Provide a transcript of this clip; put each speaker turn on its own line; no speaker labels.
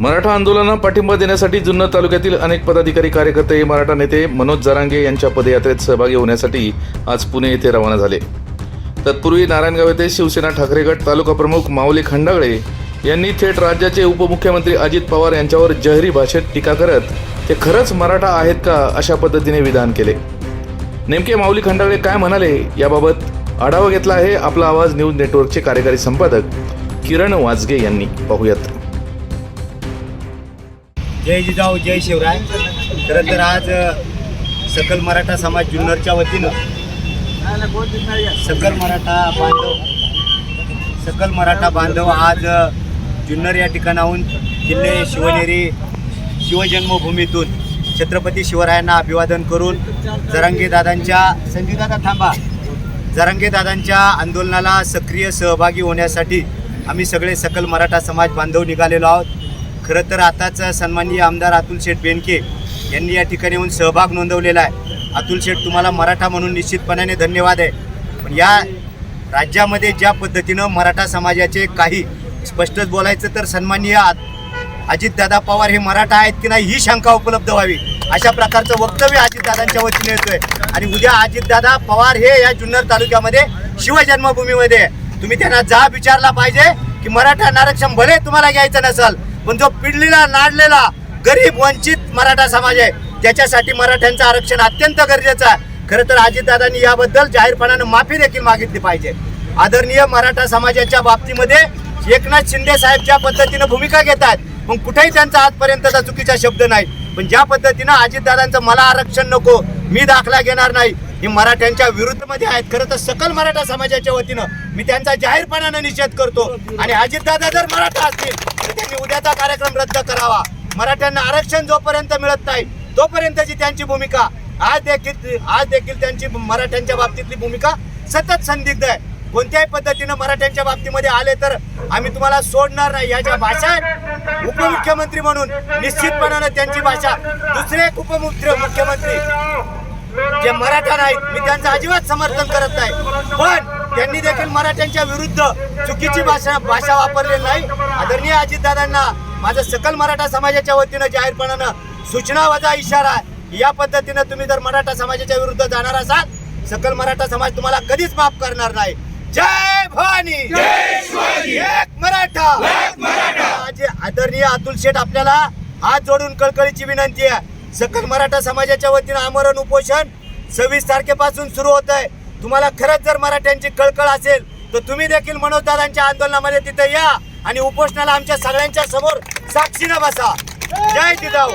मराठा आंदोलनाला पाठिंबा देण्यासाठी जुन्नर तालुक्यातील अनेक पदाधिकारी कार्यकर्ते मराठा नेते मनोज जरांगे यांच्या पदयात्रेत सहभागी होण्यासाठी आज पुणे येथे रवाना झाले. तत्पूर्वी नारायणगाव येथे शिवसेना ठाकरेगट तालुका प्रमुख माऊली खंडागळे यांनी थेट राज्याचे उपमुख्यमंत्री अजित पवार यांच्यावर जहरी भाषेत टीका करत ते खरंच मराठा आहेत का? अशा पद्धतीने विधान केले. नेमके माऊली खंडागळे काय म्हणाले याबाबत आढावा घेतला आहे आपला आवाज न्यूज नेटवर्कचे कार्यकारी संपादक किरण वाजगे यांनी. पाहूयात.
जय जिजाऊ जय शिवराय. खरं तर आज सकल मराठा समाज जुन्नरच्या वतीनं सकल मराठा बांधव सकल मराठा बांधव आज जुन्नर या ठिकाणाहून किल्ले शिवनेरी शिवजन्मभूमीतून छत्रपती शिवरायांना अभिवादन करून जरंगेदादांच्या संजूदादा थांबा. जरांगेदादांच्या आंदोलनाला सक्रिय सहभागी होण्यासाठी आम्ही सगळे सकल मराठा समाज बांधव निघालेलो आहोत. खरं तर आताच सन्माननीय आमदार अतुल शेठ बेनके यांनी या ठिकाणी येऊन सहभाग नोंदवलेला आहे. अतुल शेठ तुम्हाला मराठा म्हणून निश्चितपणाने धन्यवाद आहे. पण या राज्यामध्ये ज्या पद्धतीनं मराठा समाजाचे काही स्पष्टच बोलायचं तर सन्माननीय अजितदादा पवार हे मराठा आहेत की नाही ही शंका उपलब्ध व्हावी. अशा प्रकारचं वक्तव्य अजितदादांच्या वतीने येतोय. आणि उद्या अजितदादा पवार हे या जुन्नर तालुक्यामध्ये शिवजन्मभूमीमध्ये आहे. तुम्ही त्यांना जा विचारला पाहिजे की मराठा आरक्षण भले तुम्हाला घ्यायचं नसल पण जो पिडलेला नाडलेला गरीब वंचित मराठा समाज आहे त्याच्यासाठी मराठ्यांचं आरक्षण अत्यंत गरजेचं आहे. खरं तर अजितदादांनी याबद्दल जाहीरपणानं माफी देखील मागितली पाहिजे. आदरणीय मराठा समाजाच्या बाबतीमध्ये एकनाथ शिंदे साहेब ज्या पद्धतीनं भूमिका घेतात मग कुठेही त्यांचा आजपर्यंतचा चुकीचा शब्द नाही. पण ज्या पद्धतीनं अजितदादांचं मला आरक्षण नको मी दाखला घेणार नाही ही मराठ्यांच्या विरुद्धमध्ये आहेत. खरं तर सकल मराठा समाजाच्या वतीनं मी त्यांचा जाहीरपणानं निषेध करतो. आणि अजितदादा जर मराठा असतील तर त्यांनी उद्याचा कार्यक्रम रद्द करावा. मराठ्यांना आरक्षण जोपर्यंत मिळत नाही तोपर्यंतची त्यांची भूमिका. आज देखील आज देखील त्यांची मराठ्यांच्या बाबतीतली भूमिका सतत संदिग्ध आहे. कोणत्याही पद्धतीनं मराठ्यांच्या बाबतीमध्ये आले तर आम्ही तुम्हाला सोडणार नाही. ह्या ज्या भाषा आहेत उपमुख्यमंत्री म्हणून निश्चितपणानं त्यांची भाषा. दुसरे एक उपमुख्य मुख्यमंत्री. जे मराठा नाहीत मी त्यांचं अजिबात समर्थन करत नाही. पण त्यांनी देखील मराठ्यांच्या विरुद्ध चुकीची भाषा भाषा वापरलेली नाही. आदरणीय अजितदादांना माझं सकल मराठा समाजाच्या वतीनं जाहीरपणानं सूचना वजा इशारा या पद्धतीनं तुम्ही जर मराठा समाजाच्या विरुद्ध जाणार असाल सकल मराठा समाज तुम्हाला कधीच माफ करणार नाही. जय भवानी! एक मराठा! आज आदरणीय अतुल शेठ आपल्याला हात जोडून कळकळीची विनंती आहे. सकल मराठा समाजाच्या वतीनं आमरण उपोषण सव्वीस तारखेपासून सुरू होत आहे तुम्हाला खरंच जर मराठ्यांची कळकळ असेल तर तुम्ही देखील मनोजदादांच्या आंदोलनामध्ये तिथे या आणि उपोषणाला आमच्या सगळ्यांच्या समोर साक्षीनं बसा. जय जिजाऊ.